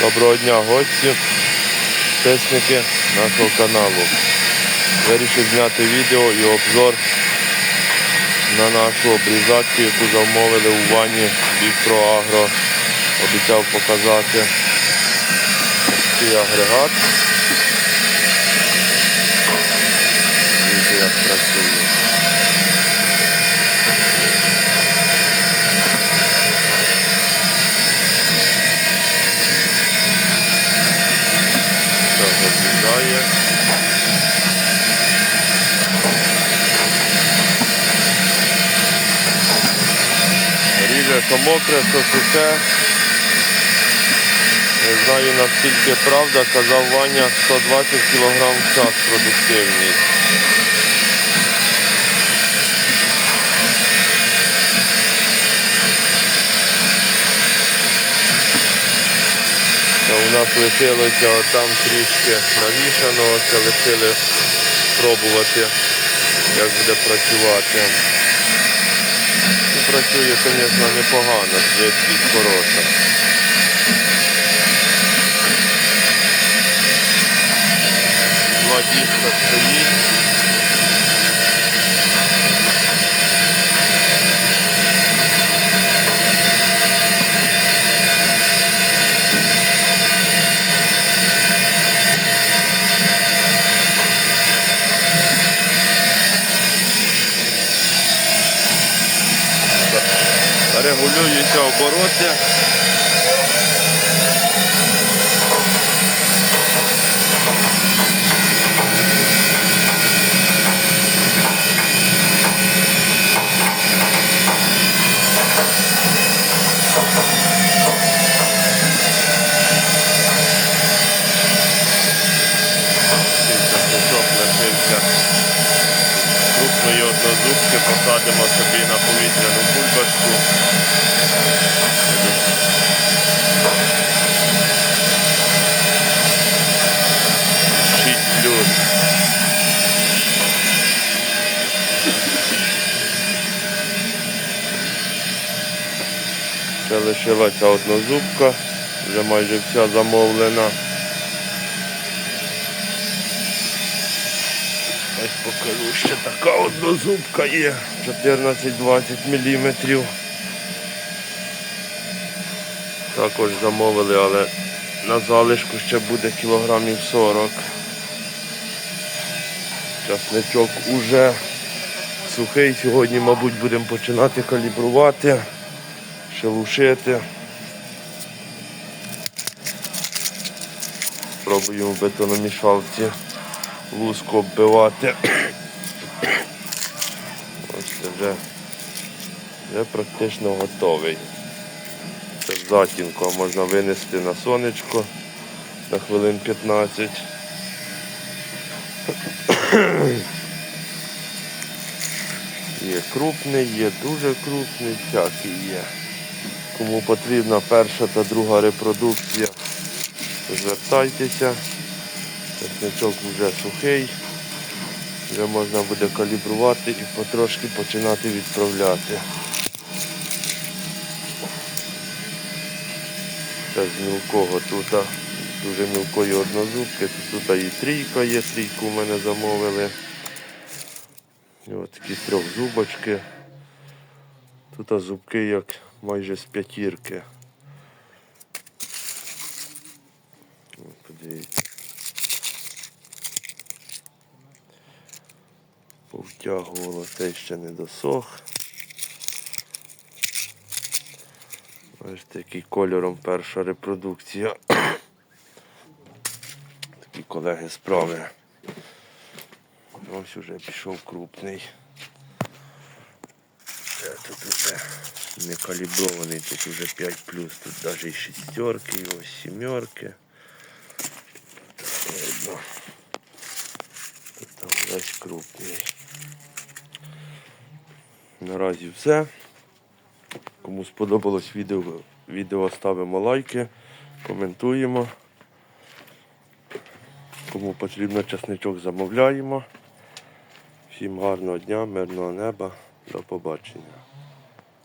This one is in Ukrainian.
Доброго дня, гості, підписники нашого каналу. Вирішив зняти відео і обзор на нашу обрізацію, яку замовили у ванні Агро. Обіцяв показати такий агрегат. Дивіться, як працює. Що мокре, що сухе. Не знаю наскільки правда, казав Ваня 120 кг в час продуктивність. У нас лишилося там трішки навішаного, це лишили спробувати, як буде працювати. Працює, звісно, непогано, швидкість хороша. Два диска стоїть. Регулюються обороти. Посадимо собі на повітряну бульбашку. Шість. Ще лишилася однозубка, вже майже вся замовлена. Покажу, ще така однозубка є, 14-20 мм. Також замовили, але на залишку ще буде кілограмів 40. Часничок уже сухий. Сьогодні, мабуть, будемо починати калібрувати, шелушити. Спробуємо в бетономішалці луску оббивати. Ось вже, вже практично готовий. Це затінку, можна винести на сонечко на хвилин 15. Є крупний, є дуже крупний, всякий є. Кому потрібна перша та друга репродукція, звертайтеся. Чесничок вже сухий, вже можна буде калібрувати і потрошки починати відправляти. Це з мілкого тут, дуже мілкої однозубки, тут і трійка є, трійку у мене замовили. І от такі трьохзубочки. Тут зубки як майже з п'ятірки. От, Подивіться. Повтягувало, цей ще не досох. Ось такий кольором перша репродукція. Такі колеги справи. Ось уже пішов крупний. Це тут уже не калібрований, тут уже 5 плюс, тут навіть і шістерки, і ось сімерки. Тут там весь крупний. Наразі все. Кому сподобалось відео, відео ставимо лайки, коментуємо. Кому потрібно часничок замовляємо. Всім гарного дня, мирного неба. До побачення.